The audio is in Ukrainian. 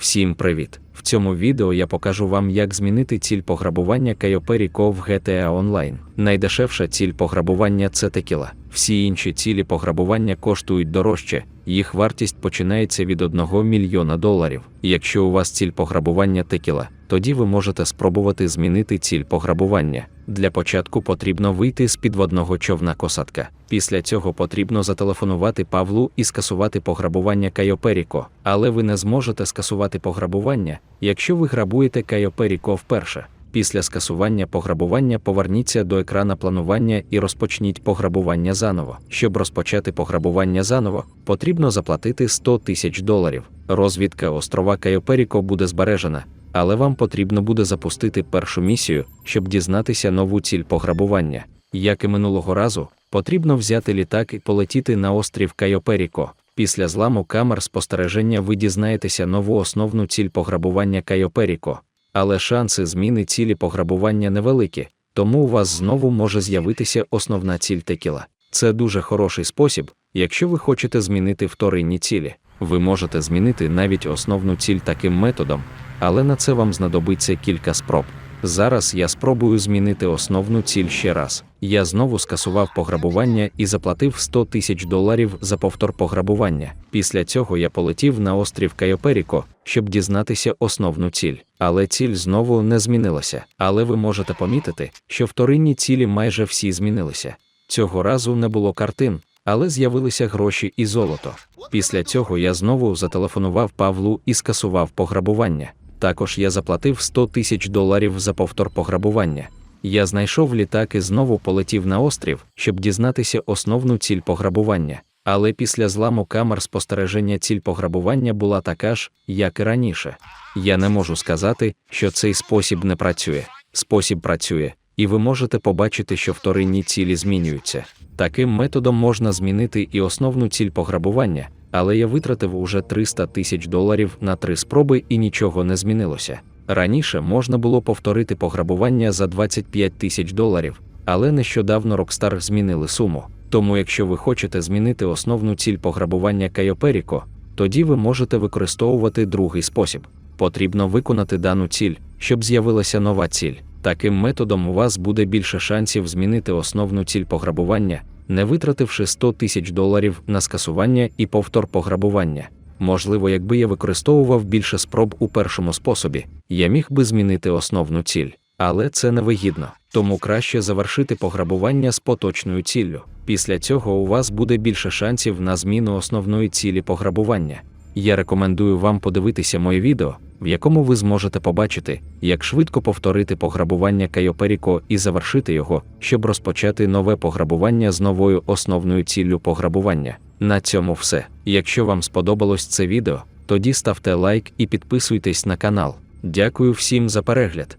Всім привіт! В цьому відео я покажу вам, як змінити ціль пограбування Кайоперіко в GTA Online. Найдешевша ціль пограбування це текіла. Всі інші цілі пограбування коштують дорожче, їх вартість починається від 1 мільйона доларів. Якщо у вас ціль пограбування текіла, тоді ви можете спробувати змінити ціль пограбування. Для початку потрібно вийти з підводного човна косатка. Після цього потрібно зателефонувати Павлу і скасувати пограбування Кайоперіко, але ви не зможете скасувати пограбування, якщо ви грабуєте Кайоперіко вперше. Після скасування пограбування поверніться до екрана планування і розпочніть пограбування заново. Щоб розпочати пограбування заново, потрібно заплатити 100 тисяч доларів. Розвідка острова Кайоперіко буде збережена, але вам потрібно буде запустити першу місію, щоб дізнатися нову ціль пограбування. Як і минулого разу, потрібно взяти літак і полетіти на острів Кайоперіко. Після зламу камер спостереження ви дізнаєтеся нову основну ціль пограбування Кайоперіко. Але шанси зміни цілі пограбування невеликі, тому у вас знову може з'явитися основна ціль текіла. Це дуже хороший спосіб, якщо ви хочете змінити вторинні цілі. Ви можете змінити навіть основну ціль таким методом, але на це вам знадобиться кілька спроб. Зараз я спробую змінити основну ціль ще раз. Я знову скасував пограбування і заплатив 100 тисяч доларів за повтор пограбування. Після цього я полетів на острів Кайоперіко, щоб дізнатися основну ціль. Але ціль знову не змінилася. Але ви можете помітити, що вторинні цілі майже всі змінилися. Цього разу не було картин, але з'явилися гроші і золото. Після цього я знову зателефонував Павлу і скасував пограбування. Також я заплатив 100 тисяч доларів за повтор пограбування. Я знайшов літак і знову полетів на острів, щоб дізнатися основну ціль пограбування. Але після зламу камер спостереження ціль пограбування була така ж, як і раніше. Я не можу сказати, що цей спосіб не працює. Спосіб працює, і ви можете побачити, що вторинні цілі змінюються. Таким методом можна змінити і основну ціль пограбування, але я витратив уже 300 тисяч доларів на три спроби і нічого не змінилося. Раніше можна було повторити пограбування за 25 тисяч доларів, але нещодавно Rockstar змінили суму. Тому, якщо ви хочете змінити основну ціль пограбування Кайоперіко, тоді ви можете використовувати другий спосіб. Потрібно виконати дану ціль, щоб з'явилася нова ціль. Таким методом у вас буде більше шансів змінити основну ціль пограбування, не витративши 100 тисяч доларів на скасування і повтор пограбування. Можливо, якби я використовував більше спроб у першому способі, я міг би змінити основну ціль. Але це невигідно, тому краще завершити пограбування з поточною ціллю. Після цього у вас буде більше шансів на зміну основної цілі пограбування. Я рекомендую вам подивитися моє відео, в якому ви зможете побачити, як швидко повторити пограбування Кайоперіко і завершити його, щоб розпочати нове пограбування з новою основною ціллю пограбування. На цьому все. Якщо вам сподобалось це відео, тоді ставте лайк і підписуйтесь на канал. Дякую всім за перегляд.